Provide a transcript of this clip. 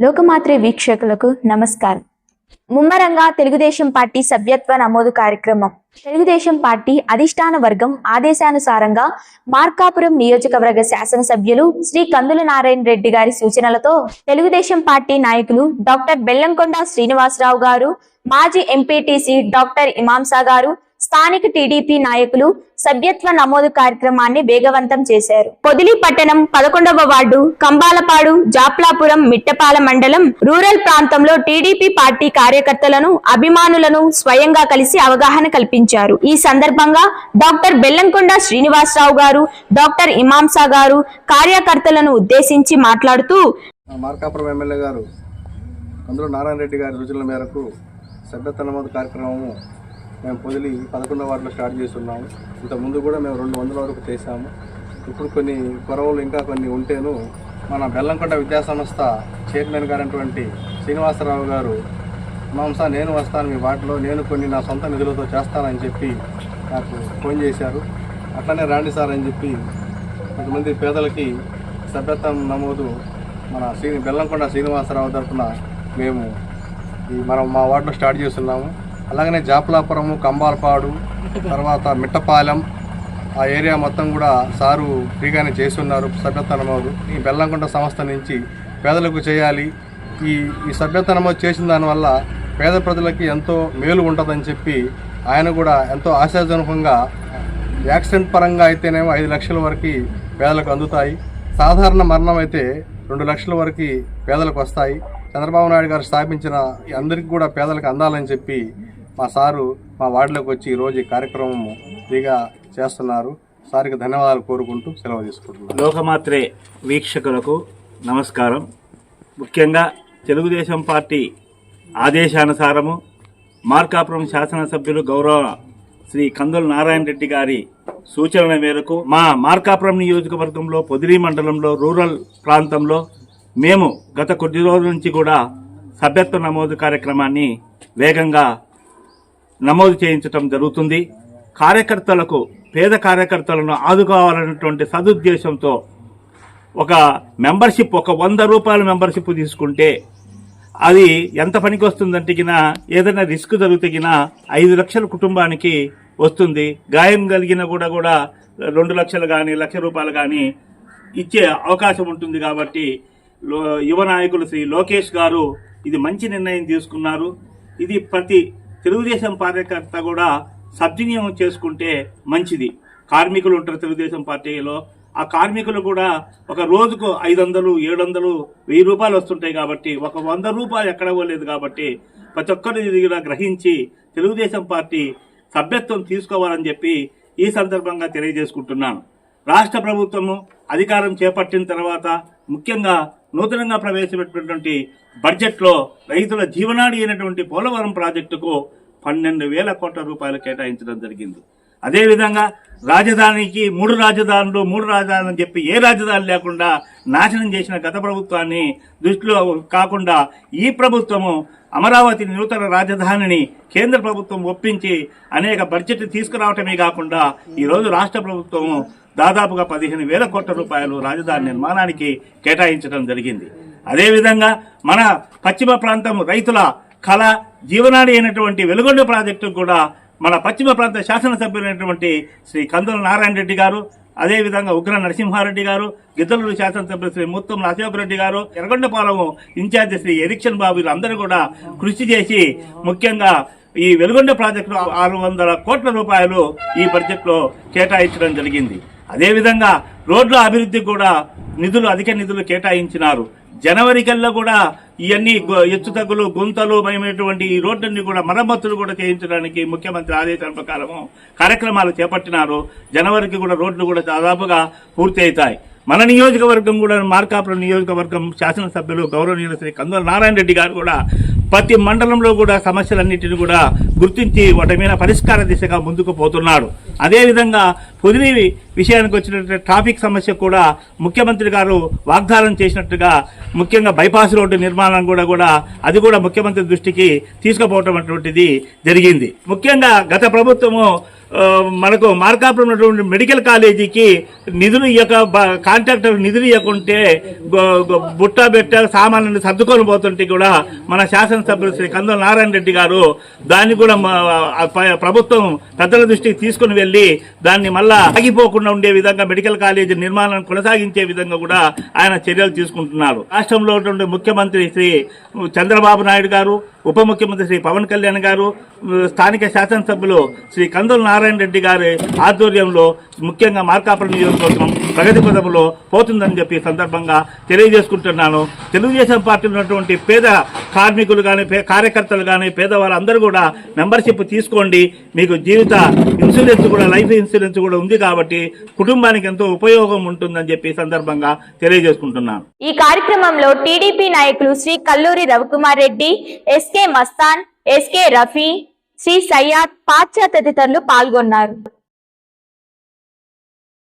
లోకమాత్రి వీక్షకులకు నమస్కారం. ముమ్మరంగా తెలుగుదేశం పార్టీ సభ్యత్వ నమోదు కార్యక్రమం. తెలుగుదేశం పార్టీ అధిష్టాన వర్గం ఆదేశానుసారంగా మార్కాపురం నియోజకవర్గ శాసనసభ్యులు శ్రీ కందుల నారాయణ రెడ్డి గారి సూచనలతో తెలుగుదేశం పార్టీ నాయకులు డాక్టర్ బెల్లంకొండ శ్రీనివాసరావు గారు మాజీ ఎంపీటీసీ డాక్టర్ ఇమాంసా గారు స్థానిక టీడీపీ నాయకులు సభ్యత్వ నమోదు కార్యక్రమాన్ని వేగవంతం చేశారు. పొదిలి పట్టణం పదకొండవ వార్డు కంబాలపాడు జాప్లాపురం మిట్టపాల మండలం రూరల్ ప్రాంతంలో టీడీపీ పార్టీ కార్యకర్తలను అభిమానులను స్వయంగా కలిసి అవగాహన కల్పించారు. ఈ సందర్భంగా డాక్టర్ బెల్లంకొండ శ్రీనివాసరావు గారు డాక్టర్ ఇమాంసా గారు కార్యకర్తలను ఉద్దేశించి మాట్లాడుతూ మార్కాపురం ఎమ్మెల్యే గారు అందులో నారాయణ రెడ్డి గారి సూచనల మేరకు సభ్యత్వ నమోదు కార్యక్రమము మేము పొదిలి పదకొండవ వార్డులో స్టార్ట్ చేస్తున్నాము. ఇంత ముందు కూడా మేము రెండు వందల వరకు చేశాము. ఇప్పుడు కొన్ని కొరవలు ఇంకా కొన్ని ఉంటేను మన బెల్లంకొండ విద్యాసంస్థ చైర్మన్ గారైనటువంటి శ్రీనివాసరావు గారు మాంసా నేను వస్తాను మీ వాటిలో నేను కొన్ని నా సొంత నిధులతో చేస్తానని చెప్పి నాకు ఫోన్ చేశారు. అట్లనే రాండి సార్ అని చెప్పి కొంతమంది పేదలకి సభ్యత్వం నమోదు మన శ్రీ బెల్లంకొండ శ్రీనివాసరావు తరఫున మేము ఈ మనం మా వార్డులో స్టార్ట్ చేస్తున్నాము. అలాగనే జాపలాపురము కంబాలపాడు తర్వాత మిట్టపాలెం ఆ ఏరియా మొత్తం కూడా సారు ఫ్రీగానే చేస్తున్నారు సభ్యత నమోదు ఈ బెల్లంకొండ సంస్థ నుంచి పేదలకు చేయాలి. ఈ ఈ సభ్యత నమోదు చేసిన దానివల్ల పేద ప్రజలకి ఎంతో మేలు ఉంటుందని చెప్పి ఆయన కూడా ఎంతో ఆశాజనకంగా యాక్సిడెంట్ పరంగా అయితేనేమో ఐదు లక్షల వరకు పేదలకు అందుతాయి. సాధారణ మరణం అయితే రెండు లక్షల వరకు పేదలకు వస్తాయి. చంద్రబాబు నాయుడు గారు స్థాపించిన ఈ అందరికీ కూడా పేదలకు అందాలని చెప్పి మా సారు మా వార్డులోకి వచ్చి ఈరోజు ఈ కార్యక్రమం ఫ్రీగా చేస్తున్నారు. సార్కి ధన్యవాదాలు కోరుకుంటూ సెలవు తీసుకుంటున్నాను. లోకమాత్రే వీక్షకులకు నమస్కారం. ముఖ్యంగా తెలుగుదేశం పార్టీ ఆదేశానుసారము మార్కాపురం శాసనసభ్యులు గౌరవ శ్రీ కందుల నారాయణ రెడ్డి గారి సూచనల మేరకు మా మార్కాపురం నియోజకవర్గంలో పొదిలి మండలంలో రూరల్ ప్రాంతంలో మేము గత కొద్ది రోజుల నుంచి కూడా సభ్యత్వ నమోదు కార్యక్రమాన్ని వేగంగా నమోదు చేయించడం జరుగుతుంది. కార్యకర్తలకు పేద కార్యకర్తలను ఆదుకోవాలన్నటువంటి సదుద్దేశంతో ఒక మెంబర్షిప్ ఒక వంద రూపాయల మెంబర్షిప్ తీసుకుంటే అది ఎంత పనికి వస్తుందంటే ఏదైనా రిస్క్ జరిగితే ఐదు లక్షల కుటుంబానికి వస్తుంది. గాయం కలిగిన కూడా కూడా రెండు లక్షలు కానీ లక్ష రూపాయలు కానీ ఇచ్చే అవకాశం ఉంటుంది కాబట్టి యువ నాయకులు శ్రీ లోకేష్ గారు ఇది మంచి నిర్ణయం తీసుకున్నారు. ఇది ప్రతి తెలుగుదేశం కార్యకర్త కూడా సద్వినియోగం చేసుకుంటే మంచిది. కార్మికులు ఉంటారు తెలుగుదేశం పార్టీలో. ఆ కార్మికులు కూడా ఒక రోజుకు ఐదు వందలు ఏడు వందలు వెయ్యి రూపాయలు వస్తుంటాయి కాబట్టి ఒక వంద రూపాయలు ఎక్కడ పోలేదు కాబట్టి ప్రతి ఒక్కరు ఇది కూడా గ్రహించి తెలుగుదేశం పార్టీ సభ్యత్వం తీసుకోవాలని చెప్పి ఈ సందర్భంగా తెలియజేసుకుంటున్నాను. రాష్ట్ర ప్రభుత్వము అధికారం చేపట్టిన తర్వాత ముఖ్యంగా నూతనంగా ప్రవేశపెట్టినటువంటి బడ్జెట్లో రైతుల జీవనాడి అయినటువంటి పోలవరం ప్రాజెక్టుకు పన్నెండు వేల కోట్ల రూపాయలు కేటాయించడం జరిగింది. అదేవిధంగా రాజధానికి మూడు రాజధానులు మూడు రాజధానులు అని చెప్పి ఏ రాజధాని లేకుండా నాశనం చేసిన గత ప్రభుత్వాన్ని దృష్టిలో కాకుండా ఈ ప్రభుత్వము అమరావతి నూతన రాజధానిని కేంద్ర ప్రభుత్వం ఒప్పించి అనేక బడ్జెట్ తీసుకురావటమే కాకుండా ఈరోజు రాష్ట్ర ప్రభుత్వము దాదాపుగా పదిహేను వేల కోట్ల రూపాయలు రాజధాని నిర్మాణానికి కేటాయించడం జరిగింది. అదేవిధంగా మన పశ్చిమ ప్రాంతం రైతుల కళ జీవనాడి అయినటువంటి వెలుగొండ ప్రాజెక్టు కూడా మన పశ్చిమ ప్రాంత శాసనసభ్యులైనటువంటి శ్రీ కందుల నారాయణ రెడ్డి గారు అదేవిధంగా ఉగ్ర నరసింహారెడ్డి గారు గిద్దలూరు శాసనసభ్యులు శ్రీ ముత్తం అశోక్ రెడ్డి గారు ఎర్రగొండపాలెం ఇన్ఛార్జి శ్రీ ఎరిక్షన్ బాబు వీళ్ళందరూ కూడా కృషి చేసి ముఖ్యంగా ఈ వెలుగొండ ప్రాజెక్టు ఆరు వందల కోట్ల రూపాయలు ఈ బడ్జెట్లో కేటాయించడం జరిగింది. అదేవిధంగా రోడ్ల అభివృద్ధికి కూడా నిధులు అధిక నిధులు కేటాయించినారు. జనవరి కల్లా కూడా ఇవన్నీ ఎచ్చుతగ్గులు ఎత్తు తగ్గులు గుంతలు భయమైనటువంటి ఈ రోడ్లన్నీ కూడా మరమ్మతులు కూడా చేయించడానికి ముఖ్యమంత్రి ఆదేశాల ప్రకారము కార్యక్రమాలు చేపట్టినారు. జనవరికి కూడా రోడ్లు కూడా దాదాపుగా పూర్తి అవుతాయి మన నియోజకవర్గం కూడా మార్కాపురం నియోజకవర్గం శాసనసభ్యులు గౌరవనీయులు శ్రీ కందుల నారాయణ రెడ్డి గారు కూడా ప్రతి మండలంలో కూడా సమస్యలన్నింటినీ కూడా గుర్తించి వాటి మీద పరిష్కార దిశగా ముందుకు పోతున్నాడు. అదేవిధంగా పొదిలి విషయానికి వచ్చినట్టు ట్రాఫిక్ సమస్య కూడా ముఖ్యమంత్రి గారు వాగ్దానం చేసినట్టుగా ముఖ్యంగా బైపాస్ రోడ్డు నిర్మాణం కూడా కూడా అది కూడా ముఖ్యమంత్రి దృష్టికి తీసుకుపోవటం అటువంటిది జరిగింది. ముఖ్యంగా గత ప్రభుత్వము మనకు మార్కాపురం ఉన్నటువంటి మెడికల్ కాలేజీకి నిధులు ఇవ్వక కాంట్రాక్టర్ నిధులు ఇవ్వకుంటే బుట్ట బెట్ట సామాన్లను సర్దుకొని పోతుంటే కూడా మన శాసనసభ్యులు శ్రీ కందుల నారాయణ రెడ్డి గారు దాన్ని కూడా ప్రభుత్వం పెద్దల దృష్టికి తీసుకుని వెళ్ళి దాన్ని మళ్ళా ఆగిపోకుండా ఉండే విధంగా మెడికల్ కాలేజీ నిర్మాణాన్ని కొనసాగించే విధంగా కూడా ఆయన చర్యలు తీసుకుంటున్నారు. రాష్ట్రంలో ఉన్నటువంటి ముఖ్యమంత్రి శ్రీ చంద్రబాబు నాయుడు గారు ఉప ముఖ్యమంత్రి శ్రీ పవన్ కళ్యాణ్ గారు స్థానిక శాసనసభ్యులు శ్రీ కందుల నారాయణ రెడ్డి గారి ఆధ్వర్యంలో ముఖ్యంగా మార్కాపురం నియోజకవర్గం ప్రగతి పదములో పోతుందని చెప్పి సందర్భంగా తెలియజేసుకుంటున్నాను. తెలుగుదేశం పార్టీ ఉన్నటువంటి పేద కార్మికులు కానీ కార్యకర్తలు కానీ పేదవారు అందరూ కూడా మెంబర్షిప్ తీసుకోండి. మీకు జీవిత ఇన్సూరెన్స్ కూడా లైఫ్ ఇన్సూరెన్స్ కూడా ఉంది కాబట్టి కుటుంబానికి ఎంతో ఉపయోగం ఉంటుందని చెప్పి సందర్భంగా తెలియజేసుకుంటున్నాను. ఈ కార్యక్రమంలో టీడీపీ నాయకులు శ్రీ కల్లూరి రవికుమార్ రెడ్డి ఎస్కే మస్తాన్ ఎస్కే రఫీ శ్రీ సయ్యాద్ పాశ్చాత్య తదితరులు పాల్గొన్నారు.